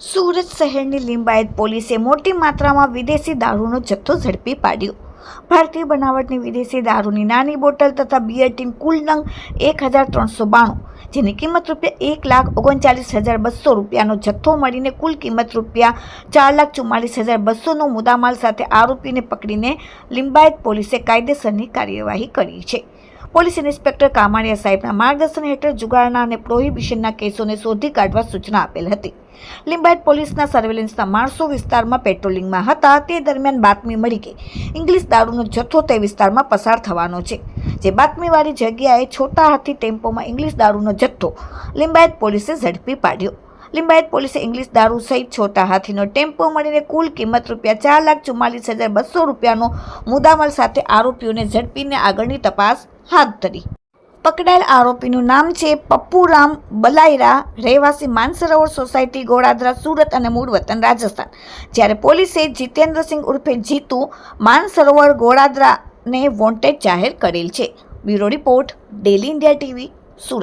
સુરત શહેરની લિંબાયત પોલીસે મોટી માત્રામાં વિદેશી દારૂનો જથ્થો ઝડપી પાડ્યો. ભારતીય બનાવટની વિદેશી દારૂની નાની બોટલ તથા બિયર ટીમ કુલ નંગ એક હજાર ત્રણસો બાણું, જેની કિંમત રૂપિયા એક લાખ ઓગણચાલીસ હજાર બસો રૂપિયાનો જથ્થો મળીને કુલ કિંમત રૂપિયા ચાર લાખ ચુમ્માલીસ હજાર બસોનો મુદ્દામાલ સાથે આરોપીને પકડીને લિંબાયત પોલીસે કાયદેસરની કાર્યવાહી કરી છે. પોલીસ ઇન્સ્પેક્ટર કામાણીયા સાહેબના માર્ગદર્શન હેઠળ જુગારના અને પ્રોહિબિશનના કેસોને શોધી કાઢવા સૂચના આપેલ હતી. લિંબાયત પોલીસના સર્વેલન્સના માણસો વિસ્તારમાં પેટ્રોલિંગમાં હતા. તે દરમિયાન બાતમી મળી કે ઇંગ્લિશ દારૂનો જથ્થો તે વિસ્તારમાં પસાર થવાનો છે. જે બાતમીવાળી જગ્યાએ છોટા હાથી ટેમ્પોમાં ઇંગ્લિશ દારૂનો જથ્થો લિંબાયત પોલીસે ઝડપી પાડ્યો. લિંબાયત પોલીસે ઇંગ્લિશ દારૂ સહિત છોટા હાથીનો ટેમ્પો મળીને કુલ કિંમત રૂપિયા ચાર લાખ ચુમ્માલીસ હજાર બસો રૂપિયાનો મુદ્દામાલ સાથે આરોપીઓને ઝડપીને આગળની તપાસ હાથ ધરી. પકડાયેલ આરોપીનું નામ છે પપ્પુરામ બલાયરા, રહેવાસી માનસરોવર સોસાયટી, ગોળાદરા, સુરત અને મૂળ વતન રાજસ્થાન. જ્યારે પોલીસે જીતેન્દ્રસિંહ ઉર્ફે જીતુ માનસરોવર, ગોળાદરાને વોન્ટેડ જાહેર કરેલ છે. Bureau report, daily India TV, Surat.